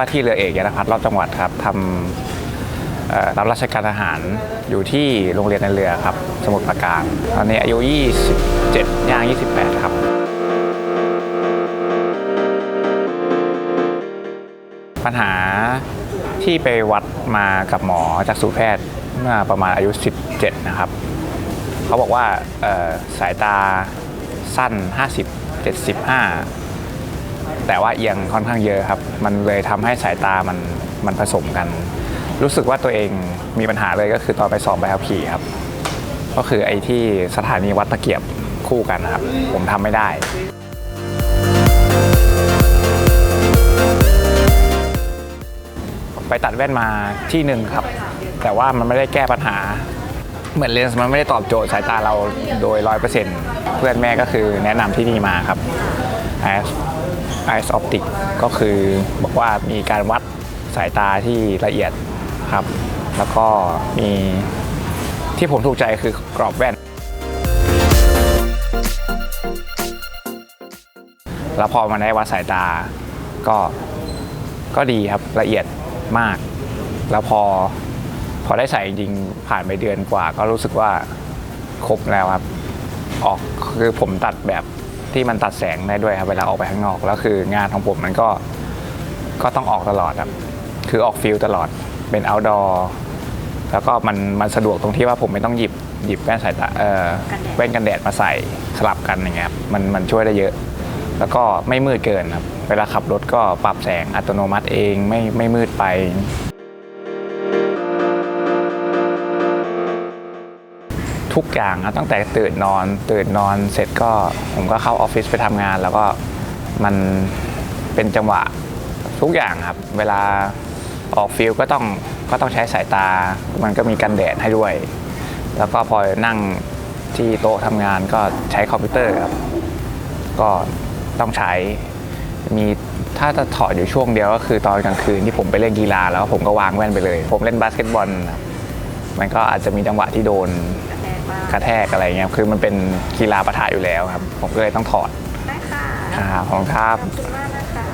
ว่าที่เรือเอกยานพัฒน์รอบจังหวัดครับทำรับราชการทหารอยู่ที่โรงเรียนในเรือครับ สมุทรปราการ ตอนนี้อายุ 27 ย่าง 28 ครับ ปัญหาที่ไปวัดมากับหมอจากสูแพทย์เมื่อประมาณอายุ 17 นะครับ เขาบอกว่าสายตาสั้น 50 75 แต่ว่าเอียงค่อนข้างเยอะครับ มันเลยทำให้สายตามันมันผสมกัน รู้สึกว่าตัวเองมีปัญหาเลยก็คือตอนไปสอบใบขับขี่ครับ ก็คือไอ้ที่สถานีวัดตะเกียบคู่กันนะครับ ผมทำไม่ได้ไปตัดแว่นมาที่หนึ่งครับ แต่ว่ามันไม่ได้แก้ปัญหา เหมือนเลนส์มันไม่ได้ตอบโจทย์สายตาเราโดยร้อยเปอร์เซ็นต์เพื่อนแม่ก็คือแนะนำที่นี่มาครับ Eyes Optic ก็คือบอกว่ามีการวัดสายตาที่ละเอียดครับ แล้วก็มีที่ผมถูกใจคือกรอบแว่น แล้วพอมาได้วัดสายตาก็ก็ดีครับละเอียดมาก แล้วพอพอได้ใส่จริงผ่านไปเดือนกว่า ก็รู้สึกว่าครบแล้วครับ ออกคือผมตัดแบบ ที่มันตัดแสงได้ด้วยครับเวลาออกไปข้างนอกแล้วคืองานของผมมันก็ก็ต้องออกตลอดครับคือออกฟิลตลอดเป็น outdoor แล้วก็มันมันสะดวกตรงที่ว่าผมไม่ต้องหยิบหยิบแว่นสายตาเออกันแดดแว่นกันแดดมาใส่สลับกันอย่างเงี้ยครับมันมันช่วยได้เยอะ แล้วก็ไม่มืดเกินครับเวลาขับรถก็ปรับแสงอัตโนมัติเองไม่ไม่มืดไป ทุกอย่างครับตั้งแต่ตื่นนอน ตื่นนอนเสร็จก็ผมก็เข้าออฟฟิศไปทำงาน แล้วก็มันเป็นจังหวะทุกอย่างครับ เวลาออกฟิลก็ต้องก็ต้องใช้สายตา มันก็มีกันแดดให้ด้วย แล้วก็พอนั่งที่โต๊ะทำงานก็ใช้คอมพิวเตอร์ครับ ก็ต้องใช้มีถ้าจะถอดอยู่ช่วงเดียวก็คือตอนกลางคืนที่ผมไปเล่นกีฬาแล้วผมก็วางแว่นไปเลย ผมเล่นบาสเกตบอลครับมันก็อาจจะมีจังหวะที่โดน กกระแทกอะไรเงี้ยคือมันเป็นกีฬาปะทะอยู่แล้วครับ ผมก็เลยต้องถอดได้ค่ะครับของครับ ขอบคุณมากนะคะ